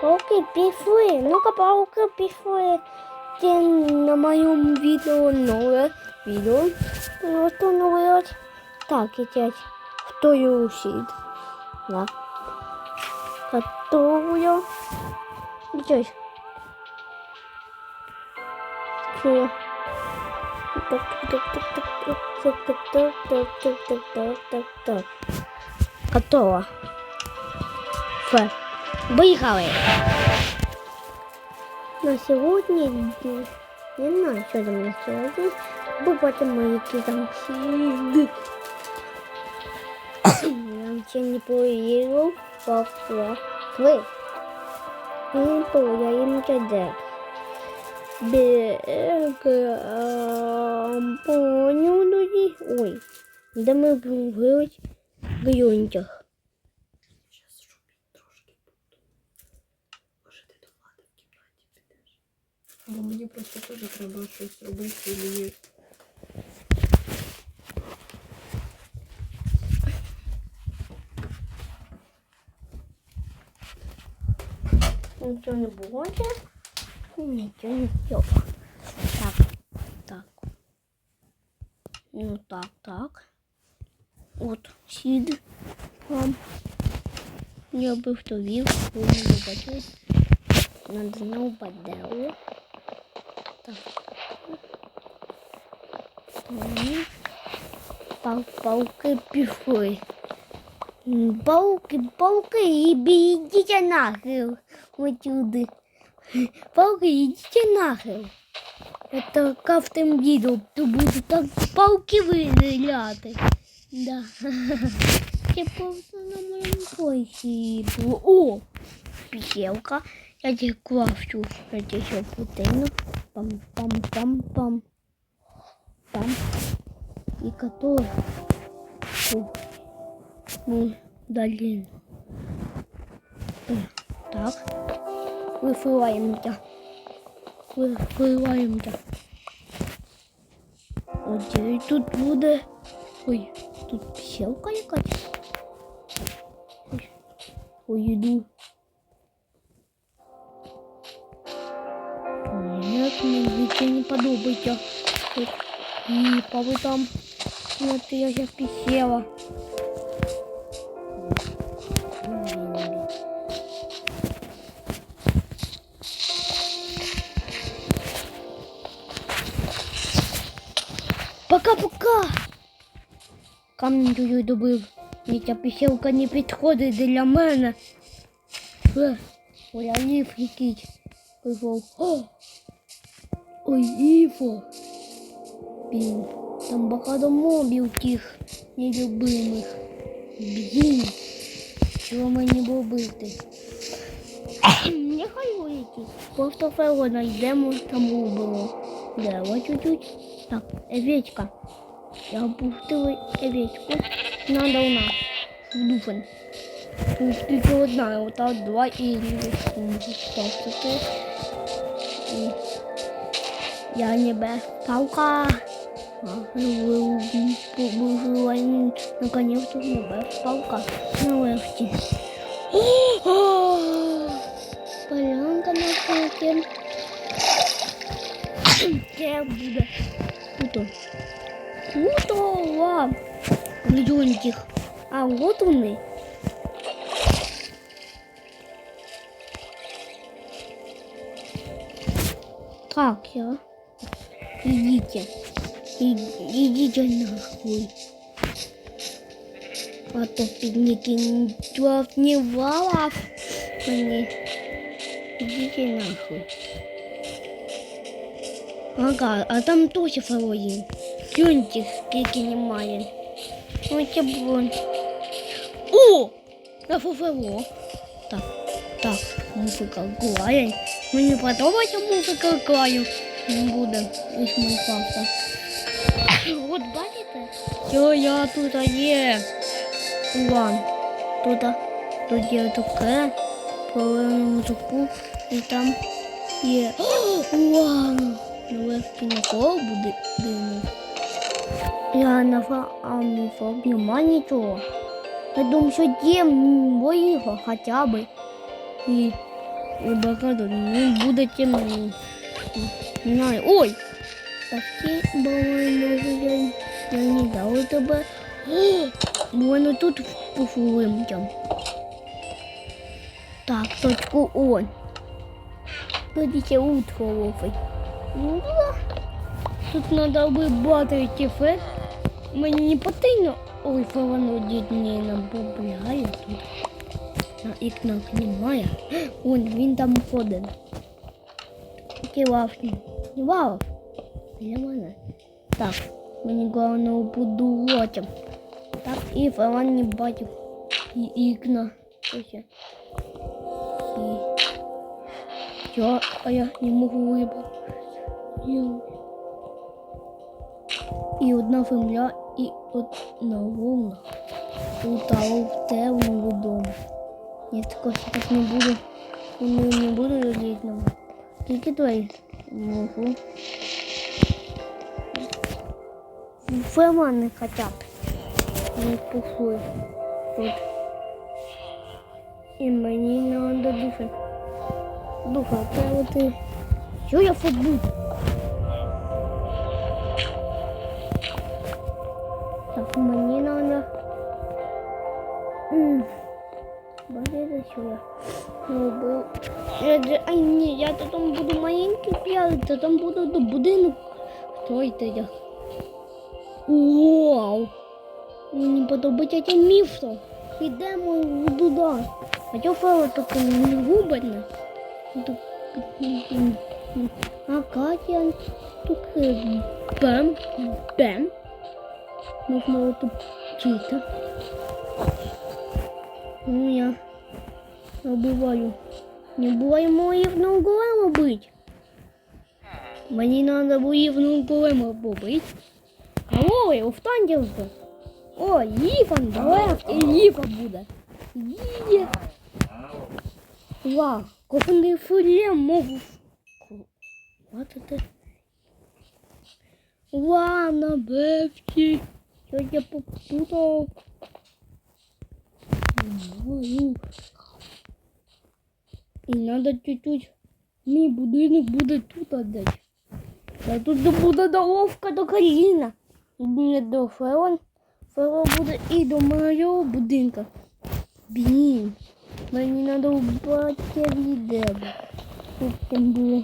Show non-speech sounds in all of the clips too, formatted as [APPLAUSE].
Пауки пішли. Ну-ка, пауки пішли. Це на моєму відео нове відео. Просто нове. Так, ідять. Хто його сід? Да. Готовлю. Ідять. Що? Так, так, так, так, так, так, так, так, так, так, так, так, так. Готово. Все. Поїхали! На сегодня не знаю, что там на сьогодні, бо потім які там сидять. Я [COUGHS] ще не поїду, поклакли. Не поїм кеде. понял людей. Ой, де ми були в гайонтях. Бо мені просто теж треба щось робити і мені. Нічого не було ще. Нічого не було. Так, так. Ну так, так. От, сід. Вам. Я би хто вів, ви не бачили. Надо знову падали. Так. Пауки пішли. Пауки, пауки, ідіть нахил. Отюди. Пауки, идите нахил. Это как в то будут так пауки выделяты. Да. Я просто на моем поясе О, писелка. Я тебе клавчу, я тебе путаю пам-пам-пам-пам. Там. И который мы дали. Э, так. Выплываем-то. Выплываем-то. Вот и тут будет... Ой, тут селка якась. Ой, уйду. подобається. І паву там ну, От я сейчас писела. Пока-пока! Камень дуже добив. Ні, ця піселка не подходит для меня. Оля, якийсь пішов. О! Ой, Іфо. Блін, там багато мобів тих нелюбимих. Блін, що мені робити? [COUGHS] Нехай вийти. Просто фего знайдемо там убило. Да, вот чуть-чуть. Так, овечка. Я опустила овечку. Надо у нас. Дуфен. Тут тільки одна, вот так два і Так, це. Я не без паука. Ну, Выживание наконец-то не без паука. На лефте. Полянка на пауке. Я буду. Круто. Круто! Леденьких. А вот он и. Так, я. Идите. И- Идите нахуй. А то пикники ничего не валов. Мне. Идите нахуй. Ага, а там тоже фаворин. Клюньте, скільки немає. Ось це було. О! На ФФО. Так, так, музика Глая. Мені подобається музика Глаю. Не буде із Майнкрафта. [COUGHS] От бачите? Що я тут є? Вон. Тут, тут є таке. Повернемо таку. І там є. Вау! Легкий на кого буде дивно. Я на фаміфоб нема нічого. Я думаю, що є моїх хоча б. І, і багато він буде темний. Не знаю. Ой! Такі балони я не дала тебе. [GASPS] О, воно тут пофулим там. Так, точку он. Тут ще утро ловить. Ну, да. Тут треба вибрати тефе. Мені не потрібно. Ой, воно дідні нам побігає тут. На вікнах немає. [GASPS] Вон він там ходить. Кілавшні. Вау. Для мене. Так, мені головне будувати. Так, і Фалан не бачив. І вікна. Ось. І... Що? А я не можу вибрати. Ю. І одна земля, і одна волна. Утало в темному дому. Я також так не буду. Не, не буду летіти нам. Тільки твої могу. Выманы хотят. Не пухлый. Вот. И мне надо духа. Духа, а вот и... Чего я футбол? Це там буде до будинок. Хто йде я? Вау! Мені подобається цей місто. Йдемо туди. А я фала таке не губерне. А Катя таке бем, бем. Можна отопчити. Ну я обуваю. Не буває моїх на углам обить. Мені треба воївного голема побить. Алло, я встаньте вже. О, Іван, давай і Іва буде. Є. Ва, кожен фурє можу. Бачите? Ва, на бевці. Що я попутав? Знаю. І надо чуть-чуть. Мій будинок буде тут десь. А тут буде доловка до коліна. Не до Феон. Феон буде і до моєго будинка. Блін. Мені треба убрати відео. Тут там було.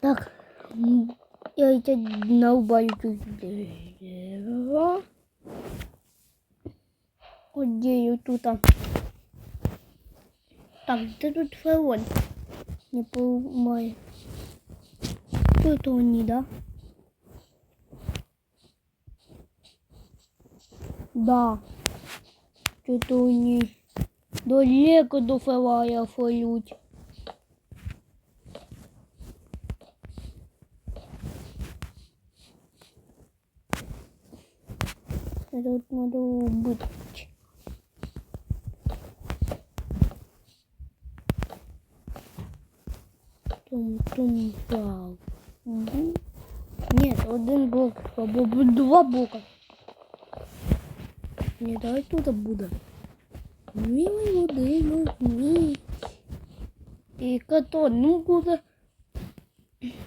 Так. м, Я це навбаю тут дерево. Одею тут. Так, де тут фараон? Не понимаю. Что это они, да? Да. Что-то они далеко до фарая фалють. Тут надо убыть. Тум-тум пау. Мгм. Нет, один блок, або б- два блока. Ні, давай тут буде. Милий будинок, мій. І катон, ну буде.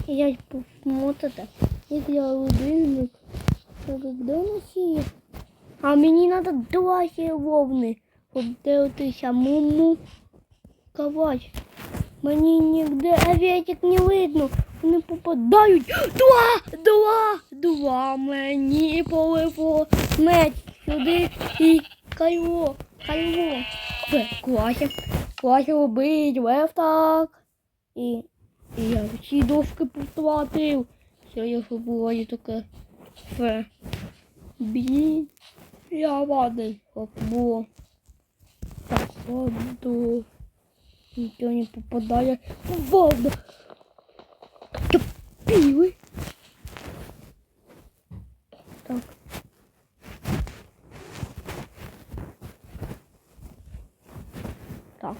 Я посмотрите, як я будинок. Так, де у нас є? А мені треба два ще вовни. Обдивитися муму. Ковач. Мені ніде авіатик не видно. Вони попадають. Два! Два! Два мені повело. Меч сюди і кайло. Бе, Клася. Клася робить лев так. І, і я всі дошки потратив. Все, я забуваю таке. Фе. Блін. Я радий, було. Так, ладно. Нічого не попадає в воду. Тупили. Так. Так.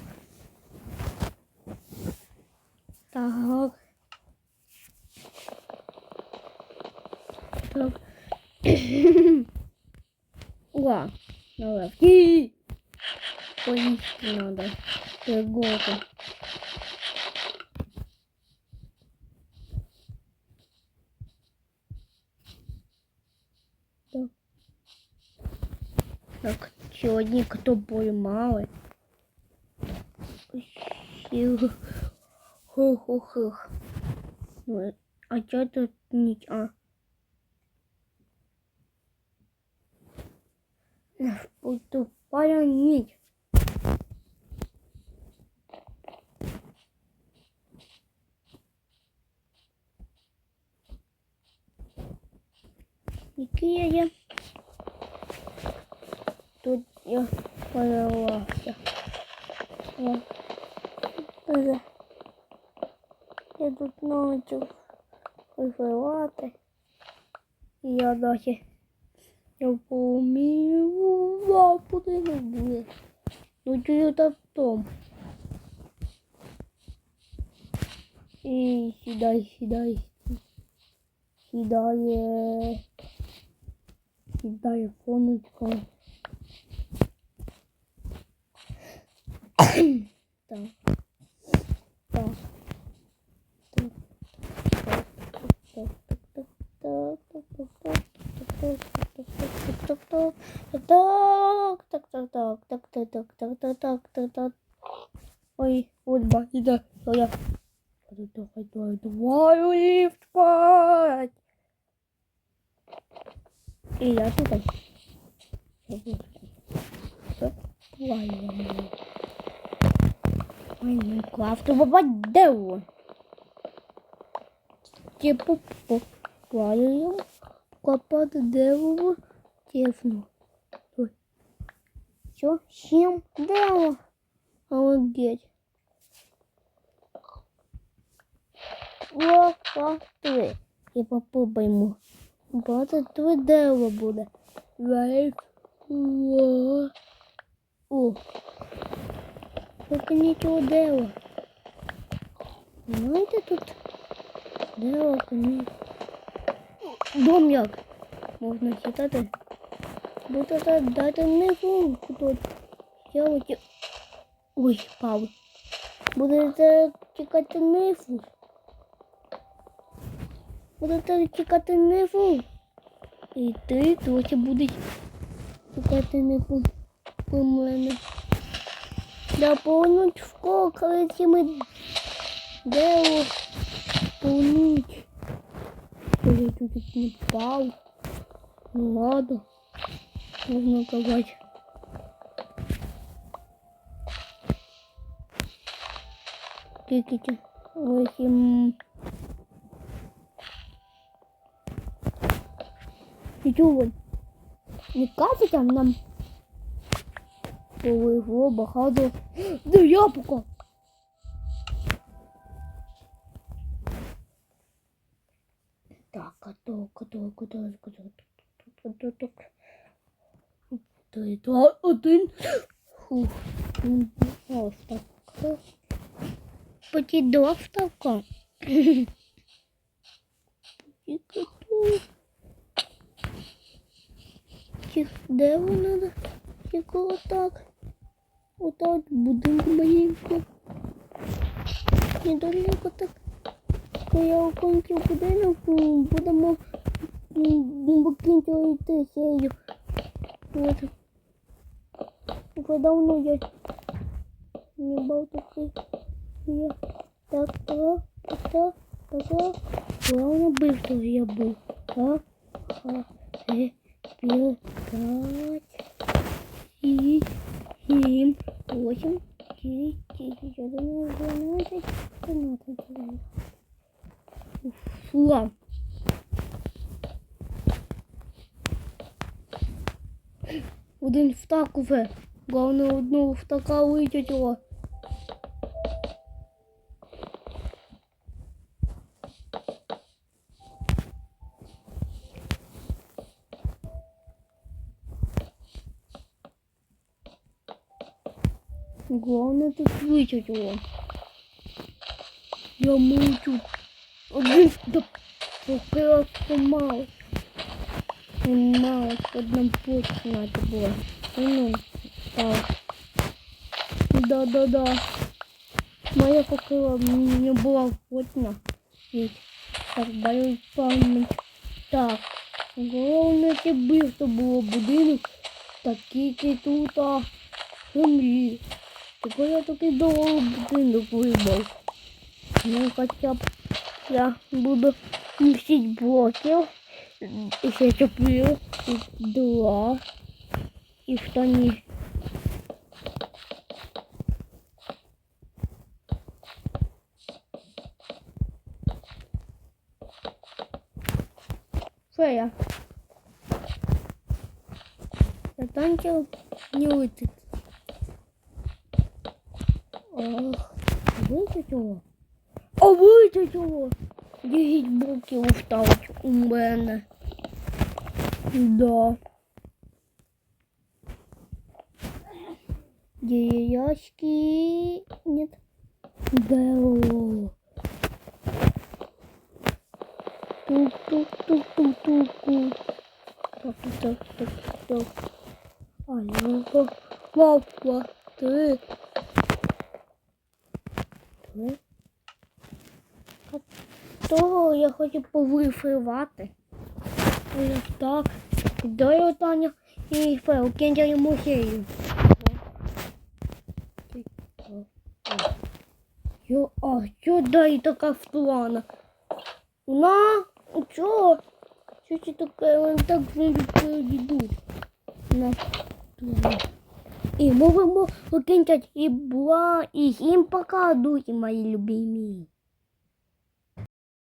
Так. Так. [COUGHS] Ура! Наверх. И Поесть надо. Пригода. Так. Так, сьогодні хто поймали? Хух-хух-хух. А чё тут нить? А. Наш тупая нить. Який я? Тут я порвався. Я, я, я тут навчив виживати. І я досі я помію лапути не буде. Ну чую та в том. І сідай, сідай. Сідає. Сідає сонечко. Так. Так. Ой, вот бахида, я. Давай, давай, давай, лифт спать. И я туда. Ладно. Майнкрафту попадeu. Типу попадаю. Попадeu. Тефну. Все, всем дерево. Молодец. О, о, три. І попробуємо. Багато дерева буде. Лайф. О. Поки нічого дерева. Знаєте тут дерева коні. Дом як? Можна читати. Будете дати не звук тут. Я оті... Ой, пав. Будете чекати нифу. Будете чекати нифу. І ти досі будеш чекати нифу. У мене. Да полночь в школу, коли ми дерево полночь. Я тут не впав. Ну ладно. Можна казати. Скільки? Восемь. Чого? Не кажете нам? Повезло багато. Де яблуко? Так, а то, а то, а то, а то, а то, а то. Три, два, один. Фух. Ось так. Потідо вставка Тільки тут. Тих, де вона? надо? Тільки отак. Отак будинку маленьку. Недалеко так. Коли я окончив будинок, м, будемо м, закінчувати серію. От. Вже давно я не був такий. Я так, так, так, так, так, так. Главное быстро я был. Так, а, э, пять, семь, восемь, девять, десять, одиннадцать, двенадцать, тринадцать. Фу. Один втак уже. Главное одного втака витягнуло. Главное тут витягнуло. Я мучу. Один да покрасно мало. Мало, одна починати було. Ну, так. Да-да-да. Моя покрила не була плотна. Ведь так даю пам'ять. Так. Головне тебе, що було будинок. Такий тут а, землі. Тепер я такий довго будинок вибав. Ну, хоча б я буду містити блоків. І ще чотири, і два, і штані. Фея. Я танчил не летит. Вийти цього? А вийти цього? Десять блоків ставить у мене. Да. Яички нет. Так, так, так. А ну-ка. Папа, ти. Ти? А то я хочу повифривати. Ось так. Дай Таня і Фел, кінця йому сею. Йо, а що дай така в плана? На, чого? Що це таке? Вони так швидко йдуть. На. І можемо викинути і була, і їм покажуть, мої любимі.